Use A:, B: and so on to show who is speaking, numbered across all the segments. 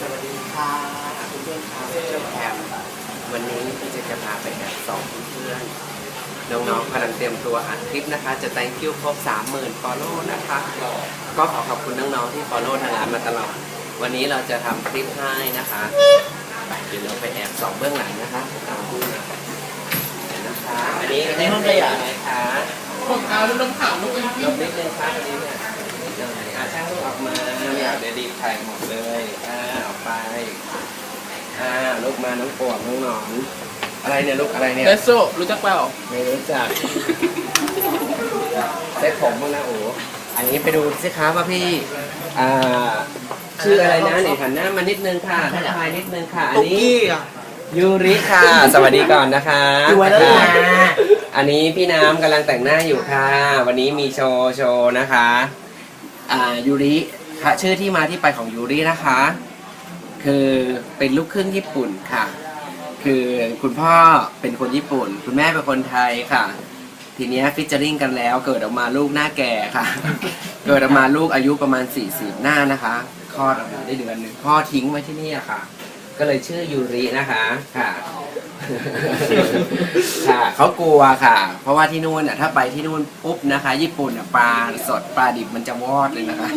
A: สวัสดีค่ะเพื่อนๆค่ะเจ้าแคมวันนี้พี่จะจะพาไปแอบสองเพื่อนน้องๆกำลังเตรียมตัวอัดคลิปนะคะ จะ thank you ครบ30,000 follow นะคะ ก็ขอขอบคุณน้องๆที่ follow ทางร้านมาตลอด วันนี้เราจะทำคลิปให้นะคะไปเดี๋ยวเราไปแอบสองเบื้องหลังนะคะตามดูนะคะ อันนี้ในห้องขยะไหนคะ
B: ผมเอาลูกน้ำขาวลูกเอ็ม
A: ลบนิดนึงครับอันนี้เนี่ยนิดหน่อยอะช่างลูกออกมาไม่ อยากเดี๋ยวดีบถ่ายหมดเลยอ่าออกไปอ่าลูกมาน้องปวกน้องหนอน อะไรเนี่ยลูกอะไรเนี่ย
B: เอสโซรู้จักเปล่า
A: ไม่รู้จักเซ็ตผมบ้างนะโอ้อันนี้ไปดูสิครับว่าพี่ อ่า ชื่ออะไรนะเนี่ยหันหน้ามานิดนึงค่ะทักทายนิดนึงค่ะ อัน
B: ตุ๊ก
A: นี้
B: กี้อะ
A: ยูริค่ะ สวัสดีก่อนนะคะ
B: สวยแล้วนะ
A: ค่ะอันนี้พี่น้ำกำลังแต่งหน้าอยู่ค่ะ วันนี้มีโชว์โชว์นะคะ อ่ายูริค่ะ ชื่อที่มาที่ไปของยูรินะคะ คือเป็นลูกครึ่งญี่ปุ่นค่ะ คือคุณพ่อเป็นคนญี่ปุ่น คุณแม่เป็นคนไทยค่ะ ทีเนี้ยฟิชเจอริงกันแล้วเกิดออกมาลูกหน้าแก่ค่ะ เกิดออกมาลูกอายุประมาณ 40 หน้านะคะคลอดออกมาได้เดือนหนึ่งพ่อทิ้งไว้ที่นี่อะค่ะ ก็เลยชื่อยูรินะคะค่ะ ค่ะเขากลัวค่ะ เพราะว่าที่นู่นน่ะถ้าไปที่นู่นปุ๊บนะคะ ญี่ปุ่นน่ะปลาสดปลาดิบมันจะวอดเลยนะคะ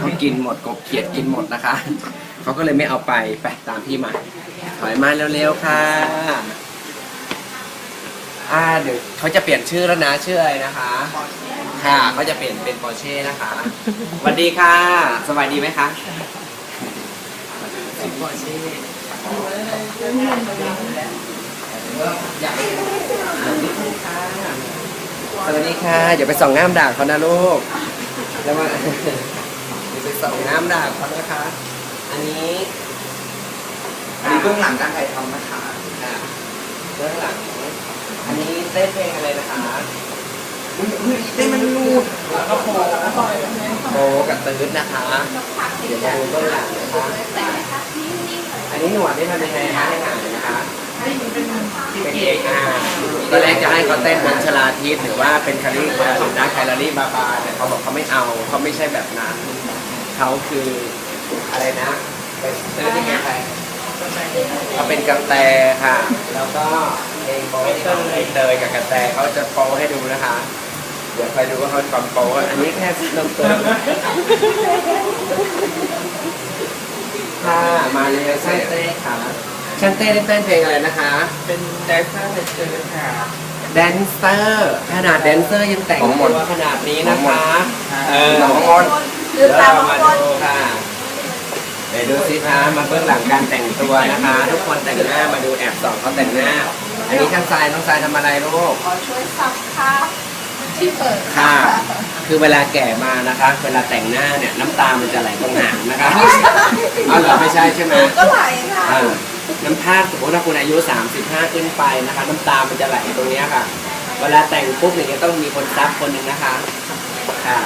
A: เขากินหมดกบเขียดกินหมดนะคะเขาก็เลยไม่เอาไปไปตามพี่มาถอยมาเร็วๆค่ะอ่าเดี๋ยวเขาจะเปลี่ยนชื่อแล้วนะชื่ออะไรนะคะ ค่ะเขาจะเปลี่ยนเป็นปอร์เช่นะคะสวัสดีค่ะ สบายดีไหมคะปอร์เช่อยาก สวัสดีค่ะอย่าไปส่องน้ำด่างเขานะลูกแล้วมาอย่าไปส่องน้ำด่างเขานะคะ อันนี้
C: อันนี้เบื้องหลังการถ่ายทำนะคะ
A: ค่ะเบื้องหลัง อันนี้เต้นเพลงอะไรนะคะ
C: ได้มันนูด
A: แล้วก็โพโพกับตื้นนะคะ เดี๋ยวจะดูเบื้องหลังนะคะอันนี้หนวดได้ทำยังไงคะให้หางนะคะ เป็นเอกอ่าตอนแรกจะให้เขาเต้นบนชลาทิศหรือว่าเป็นคาริบาหรือนักแคลอรี่บาบาแต่เขาบอกเขาไม่เอาเขาไม่ใช่แบบนั้นเขาคืออะไรนะไปซื้อที่ไหนไปเขาเป็นกระแตค่ะ แล้วก็เพลงโป๊ที่เขาใบเตยกับกระแตเขาจะโป๊ให้ดูนะคะ เดี๋ยวไปดูว่าเขาความโป๊อันนี้แค่เริ่มต้นค่ะมาเลยช่างเต้ค่ะ ช่างเต้ได้เต้นเพลงอะไรนะคะ
B: เป็นแดนเซอร์เจอค่ะ
A: แดนเซอร์ขนาดแดนเซอร์ยังแต่งตัวขนาดนี้นะคะเออ
C: หนังมน
A: เดี๋ยวเรามาดูค่ะเดี๋ยวดูสิคะมาเบื้องหลังการแต่งตัวนะคะ ทุกคนแต่งหน้ามาดูแอบส่องเขาแต่งหน้า อันนี้ช่างทรายน้องทรายทำอะไรลูก
D: ขอช่วยซับผ้าที่เปิด
A: ค่ะ คือเวลาแก่มานะคะ เวลาแต่งหน้าเนี่ยน้ำตามันจะไหลตรงหางนะคะอ้าวเหรอไม่ใช่ใช่ไหม
D: ก็ไหลค่ะ
A: อ่า น้ำตาสมมติถ้าคุณอายุ 35 ขึ้นไปนะคะ น้ำตามันจะไหลตรงเนี้ยค่ะ เวลาแต่งปุ๊บอย่างเงี้ยต้องมีคนซับคนหนึ่งนะคะ ค่ะ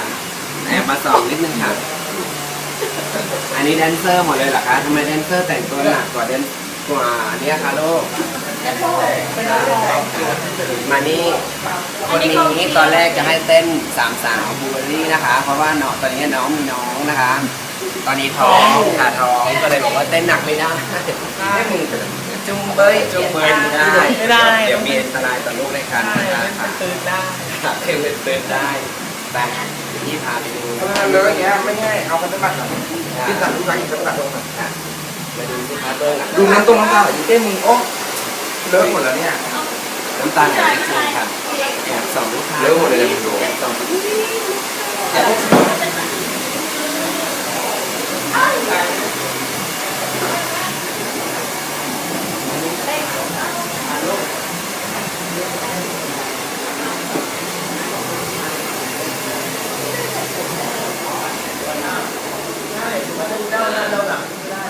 A: แอบมาสองนิดนึงค่ะ อันนี้แดนเซอร์หมดเลยเหรอคะทำไมแดนเซอร์แต่งตัวหนักกว่าแดนกว่าอันเนี้ยคะลูก มานี่คนนี้ตอนแรกจะให้เต้นสามสาวบูเบอรี่นะคะ เพราะว่าน้องตอนนี้น้องมีน้องนะคะ ตอนนี้ท้องขาท้องก็เลยบอกว่าเต้นหนักไม่ได้จุ้มเบยจุ้มเบยไม่ได้
B: ไม่ได้
A: เดี๋ยวมีอันตรายต่อลูกในครรภ์นะคะค่ะ
B: ตื่นได้
A: ค่ะเต้นเต้นได้แต่ที่พาไปดู
C: เลอะอย่างเงี้ยไม่ง่ายเอากันตั้งแต่ก่อนที่สั่งลูกค้าอีกตั้งแต่ตรงนั้น
A: ค่ะมาดูสิคะเบื้องหลัง
C: ดูน้ำตรงน้ำตาไหลอยู่เต้มึงโอ้เลอะหมดแล้วเนี่ย
A: น้ำตาลไหลจริงๆค่ะแอบส่องลูกค้า
C: เร็วหมดเลยดู
A: แอบส่อง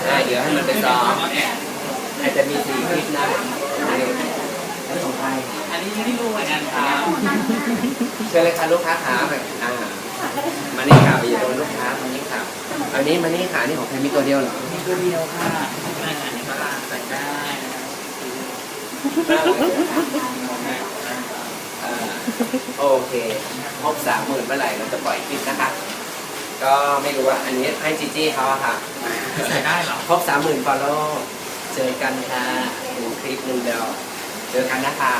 A: อ่าเดี๋ยวให้มันไปซ้อมอาจจะมีสี่คลิปนะแล้วส่งไป
B: อันนี้ที่รู้เหมือนกันครับ
A: เชิญเลยค่ะลูกค้าขาแบบอ่ามานี่ค่ะอย่าโดนลูกค้ามานี่ค่ะอันนี้มานี่ค่ะนี่ของใครมีตัวเดียวเหรอ
B: มีตัวเดียวค่ะอาหารในตลาดใส่ได้
A: เอ่อโอเคครบสามหมื่นเมื่อไหร่เราจะปล่อยคลิปนะคะ ก็ไม่รู้ว่าอันนี้ให้จีจี้เขาอะค่ะ
B: ใส่ได้เหรอ
A: ครบสามหมื่นฟอลโล่เจอกันค่ะหนึ่งคลิปหนึ่งเดียวเจอกันนะคะ